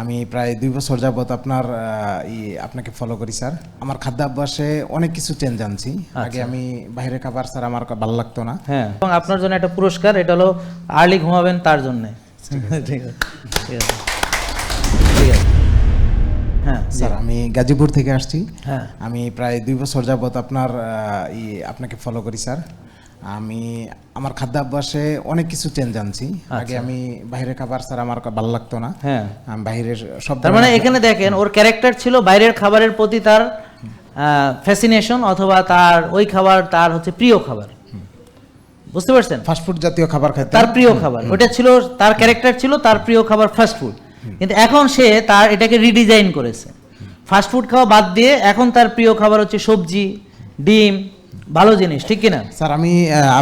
আমি প্রায় দুই বছর যাবৎ আপনার আপনাকে ফলো করি স্যার আমার খাদ্যাভ্যাসে অনেক কিছু চেঞ্জ আনছি। আগে আমি বাইরে খাবার স্যার আমার ভালো লাগতো না। হ্যাঁ। এবং আপনার জন্য একটা পুরস্কার এটা হলো আর্লি ঘুমাবেন তার জন্য। ঠিক আছে। ঠিক আছে। হ্যাঁ স্যার আমি গাজীপুর থেকে আসছি। হ্যাঁ। আমি প্রায় দুই বছর যাবৎ আপনার আপনাকে ফলো করি স্যার আমি আমার খাদ্যাভ্যাসে অনেক কিছু চেঞ্জ আনছি। আগে আমি বাইরের খাবার স্যার আমার ভালো লাগতো না। হ্যাঁ। আমি বাইরের সব তার মানে এখানে দেখেন ওর ক্যারেক্টার ছিল বাইরের খাবারের প্রতি তার ফ্যাসিনেশন অথবা তার ওই খাবার তার হচ্ছে প্রিয় খাবার। বুঝতে পারছেন? ফাস্টফুড জাতীয় খাবার খাইতে তার প্রিয় খাবার। ওটা ছিল তার ক্যারেক্টার ছিল তার প্রিয় খাবার ফাস্ট ফুড কিন্তু এখন সে তার এটাকে রিডিজাইন করেছে। ফাস্ট ফুড খাওয়া বাদ দিয়ে এখন তার প্রিয় খাবার হচ্ছে সবজি ডিম ভালো জিনিস ঠিক কিনা? স্যার আমি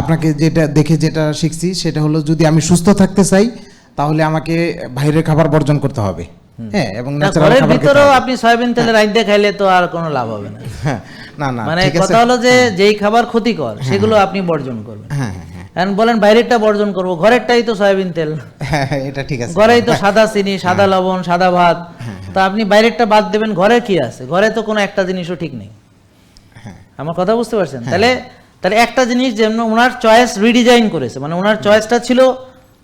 আপনাকে যেটা দেখে যেটা শিখছি সেটা হলো যদি আমি সুস্থ থাকতে চাই তাহলে আমাকে বাইরের খাবার বর্জন করতে হবে। হ্যাঁ এবং ন্যাচারাল খাবার ভিতরেও আপনি সয়াবিন তেলের রাইতে খাইলে তো আর কোনো লাভ হবে না। হ্যাঁ, না না মানে কথা হলো যে যেই খাবার ক্ষতিকর সেগুলো আপনি বর্জন করবেন। হ্যাঁ হ্যাঁ হ্যাঁ। এখন বলেন বাইরেরটা বর্জন করব ঘরেরটাই তো সয়াবিন তেল। হ্যাঁ, হ্যাঁ, এটা ঠিক আছে। ঘরেই তো সাদা চিনি সাদা লবণ সাদা ভাত। তা আপনি বাইরেরটা বাদ দেবেন ঘরে কি আছে? ঘরে তো কোনো একটা জিনিসও ঠিক নেই। হ্যাঁ। আমার কথা বুঝতে পারছেন? তাহলে তাহলে একটা জিনিস যেমন ওনার চয়েস রিডিজাইন করেছে মানে ওনার চয়েসটা ছিল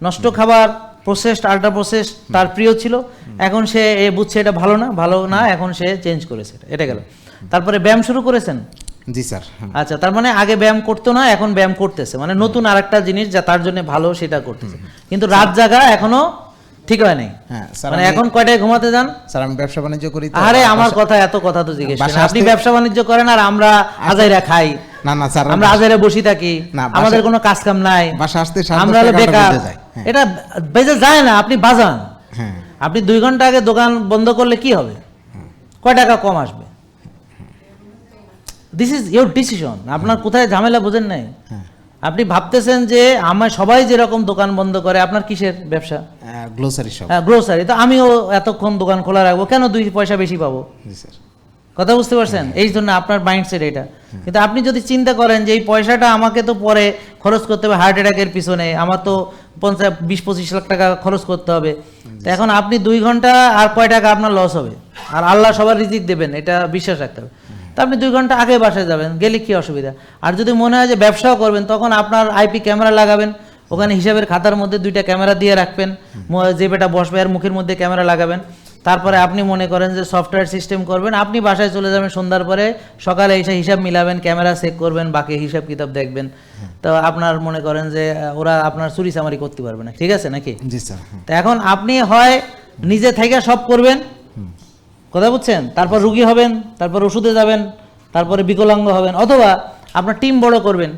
নষ্ট খাবার প্রসেসড আল্ট্রা প্রসেস তার প্রিয় ছিল। এখন সে এ বুঝছে এটা ভালো না ভালো না এখন সে চেঞ্জ করেছে এটা। এটা গেল। তারপরে ব্যায়াম শুরু করেছেন? জি স্যার হ্যাঁ। আচ্ছা তার মানে আগে ব্যায়াম করতো না এখন ব্যায়াম করতেছে। মানে নতুন আরেকটা জিনিস যা তার জন্য ভালো সেটা করতেছে। কিন্তু রাত জাগা এখনও ঠিক হয় নাই? হ্যাঁ মানে এখন কয়টায় ঘুমাতে যান? স্যার আমি ব্যবসা বাণিজ্য করি আরে আমার কথা এত কথা তো জিজ্ঞেস আপনি ব্যবসা বাণিজ্য করেন আর আমরা আজাইরা খাই। না না স্যার আমরা আজাইরা বসি থাকি। আমাদের কোনো কাজ কাম নাই। বাসা আসতে আমরা বেকার। হ্যাঁ। এটা বেজে যায় না আপনি বাজান। হ্যাঁ। আপনি দুই ঘণ্টা আগে দোকান বন্ধ করলে কি হবে? কয় টাকা কম আসবে? দিস ইজ ইয়োর ডিসিশন আপনার কোথায় ঝামেলা বোঝেন নাই। হ্যাঁ। আপনি ভাবতেছেন যে আমার সবাই যেরকম দোকান বন্ধ করে আপনার কিসের ব্যবসা? গ্লোসারি শপ হ্যাঁ গ্রোসারি তো আমিও এতক্ষণ দোকান খোলা রাখব কেন দুই পয়সা বেশি পাবো? জি স্যার। কথা বুঝতে পারছেন? এই জন্য আপনার মাইন্ডসেট এটা। কিন্তু আপনি যদি চিন্তা করেন যে এই পয়সাটা আমাকে তো পরে খরচ করতে হবে হার্ট অ্যাটাকের পিছনে আমার তো পঞ্চাশ বিশ পঁচিশ লাখ টাকা খরচ করতে হবে। তো এখন আপনি দুই ঘণ্টা আর কয় টাকা আপনার লস হবে? আর আল্লাহ সবার রিজিক দেবেন এটা বিশ্বাস রাখতে হবে। তো আপনি দুই ঘণ্টা আগে বাসায় যাবেন গেলে কি অসুবিধা? আর যদি মনে হয় যে ব্যবসাও করবেন তখন আপনার আইপি ক্যামেরা লাগাবেন ওখানে হিসাবের খাতার মধ্যে দুইটা ক্যামেরা দিয়ে রাখবেন যে বেটা বসবে আর মুখের মধ্যে ক্যামেরা লাগাবেন। তারপরে আপনি মনে করেন যে সফটওয়্যার সিস্টেম করবেন আপনি বাসায় চলে যাবেন সন্ধ্যার পরে সকালে এসে হিসাব মিলাবেন ক্যামেরা চেক করবেন বাকি হিসাব কিতাব দেখবেন। তো আপনার মনে করেন যে ওরা আপনার চুরি চামারি করতে পারবে না ঠিক আছে নাকি? জি স্যার। তো এখন আপনি হয় নিজে থেকে সব করবেন কথা বুঝছেন? তারপর রুগী হবেন তারপর ওষুধে যাবেন তারপরে বিকলাঙ্গ হবেন অথবা আপনার টিম বড় করবেন।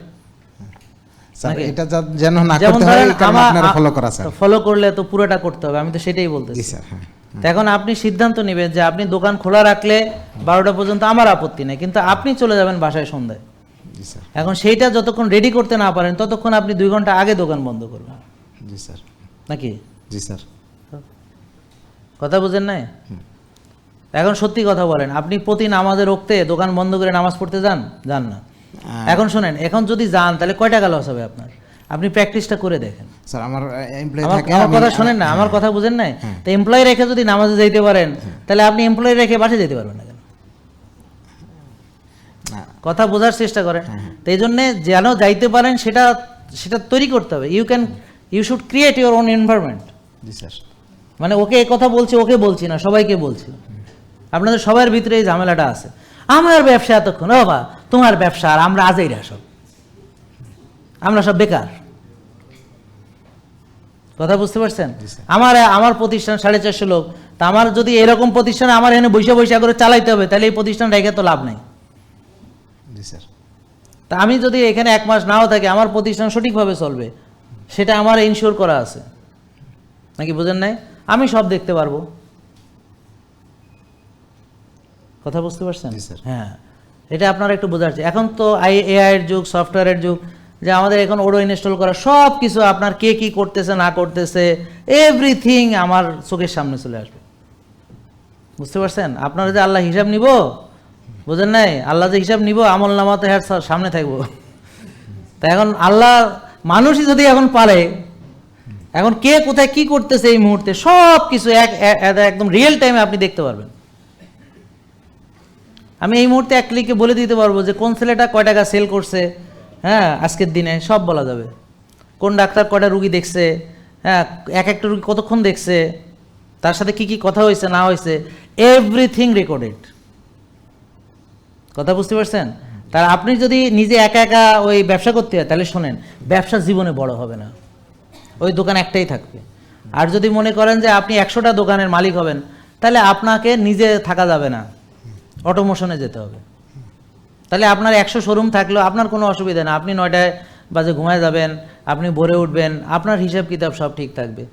এটা যেন না করতে হয় আপনারা ফলো করা স্যার। ফলো করলে তো পুরোটা করতে হবে আমি তো সেটাই জি বলতেছি স্যার হ্যাঁ এখন আপনি সিদ্ধান্ত নেবেন যে আপনি দোকান খোলা রাখলে বারোটা পর্যন্ত আমার আপত্তি নেই কিন্তু আপনি চলে যাবেন বাসায় সন্ধ্যায়। এখন সেইটা যতক্ষণ রেডি করতে না পারেন ততক্ষণ আপনি দুই ঘণ্টা আগে দোকান বন্ধ করবেন। জি স্যার। নাকি? জি স্যার। কথা বুঝেন নাই? এখন সত্যি কথা বলেন আপনি প্রতি নামাজে রোখতে দোকান বন্ধ করে নামাজ পড়তে যান? যান না। এখন শুনেন এখন যদি যান তাহলে কয় টাকা লস হবে আপনার? আপনি প্র্যাকটিসটা করে দেখেন। স্যার আমার এমপ্লয়ি আমার কথা শোনেন না আমার কথা বুঝেন নাই? তো এমপ্লয় রেখে যদি নামাজে যাইতে পারেন তাহলে আপনি এমপ্লয় রেখে বাসে যেতে পারবেন না কেন? কথা বোঝার চেষ্টা করেন। তো এই জন্যে যেন যাইতে পারেন সেটা সেটা তৈরি করতে হবে। You can you should create your own environment G sir. মানে ওকে কথা বলছি ওকে বলছি না সবাইকে বলছি। আপনাদের সবার ভিতরে এই ঝামেলাটা আছে। আমার ব্যবসা এতক্ষণ ও বা তোমার ব্যবসা আর আমরা আজই সব। আমরা সব বেকার। কথা বুঝতে পারছেন? আমার আমার প্রতিষ্ঠান সাড়ে চারশো লোক তা আমার যদি এরকম প্রতিষ্ঠান আমার এখানে বৈশা বৈশা করে চালাইতে হবে তাহলে এই প্রতিষ্ঠান রেখে তো লাভ নাই। স্যার। তা আমি যদি এখানে এক মাস নাও থাকি আমার প্রতিষ্ঠান সঠিকভাবে চলবে সেটা আমার ইনশিওর করা আছে। নাকি বোঝেন নাই? আমি সব দেখতে পারব। কথা বুঝতে পারছেন। হ্যাঁ। এটা আপনারা একটু বোঝার চেয়ে- এখন তো আই এআইয়ের যুগ সফটওয়্যারের যুগ যে আমাদের এখন ওডো ইনস্টল করা সব কিছু আপনার কে কি করতেছে না করতেছে এভরিথিং আমার চোখের সামনে চলে আসবে। বুঝতে পারছেন? আপনারা যে আল্লাহ হিসাব নিব বুঝেন নাই? আল্লাহ যে হিসাব নিব আমল নামাতে হ্যাঁ সামনে থাকব। তা এখন আল্লাহ মানুষই যদি এখন পারে এখন কে কোথায় কি করতেছে এই মুহূর্তে সব কিছু একদম রিয়েল টাইমে আপনি দেখতে পারবেন। আমি এই মুহূর্তে এক ক্লিকে বলে দিতে পারব যে, কোন ছেলেটা কয় টাকা সেল করছে? হ্যাঁ আজকের দিনে সব বলা যাবে। কোন ডাক্তার কয়টা রুগী দেখছে? হ্যাঁ এক একটা রুগী কতক্ষণ দেখছে? তার সাথে কি কি কথা হয়েছে, না হয়েছে? এভরিথিং রেকর্ডেড কথা বুঝতে পারছেন? তার আপনি যদি নিজে একা একা ওই ব্যবসা করতে হয়, তাহলে শোনেন, ব্যবসা জীবনে বড় হবে না। ওই দোকান একটাই থাকবে। আর যদি মনে করেন যে, আপনি একশোটা দোকানের মালিক হবেন, তাহলে আপনাকে নিজে থাকা যাবে না। অটোমোশনে যেতে হবে। তাহলে আপনার একশো শোরুম থাকলেও আপনার কোনো অসুবিধা না। আপনি নয়টায় বাজে ঘুমায় যাবেন, আপনি ভোরে উঠবেন, আপনার হিসাব কিতাব সব ঠিক থাকবে।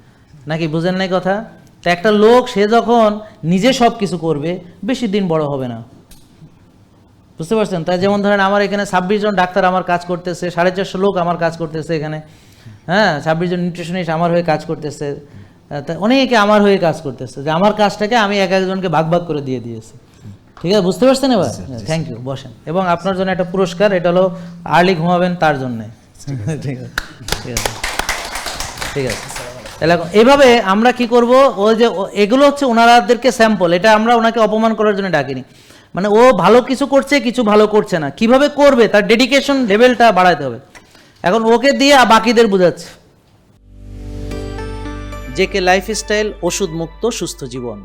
নাকি বুঝেন নাই কথা? তো একটা লোক, সে যখন নিজে সব কিছু করবে, বেশি দিন বড় হবে না। বুঝতে পারছেন? তাই যেমন ধরেন আমার এখানে ছাব্বিশ জন ডাক্তার আমার কাজ করতেছে, সাড়ে চারশো লোক আমার কাজ করতেছে এখানে। হ্যাঁ ছাব্বিশ জন নিউট্রিশনিস্ট আমার হয়ে কাজ করতেছে। অনেকে আমার হয়ে কাজ করতেছে। যে আমার কাজটাকে আমি এক একজনকে ভাগ ভাগ করে দিয়ে দিয়েছি। ঠিক আছে? বুঝতে পারছেন এবার? থ্যাংক ইউ বসেন। এবং আপনার জন্য একটা পুরস্কার এটা হলো আর্লি ঘুমাবেন তার জন্যে। ঠিক আছে। ঠিক আছে? তাহলে এইভাবে আমরা কি করব? ওই যে এগুলো হচ্ছে ওনারাদেরকে স্যাম্পল এটা আমরা ওনাকে অপমান করার জন্য ডাকিনি। মানে ও ভালো কিছু করছে কিছু ভালো করছে না। কীভাবে করবে? তার ডেডিকেশন লেভেলটা বাড়াতে হবে। এখন ওকে দিয়ে বাকিদের বোঝাচ্ছে। জেকে লাইফস্টাইল ওষুধ মুক্ত সুস্থ জীবন।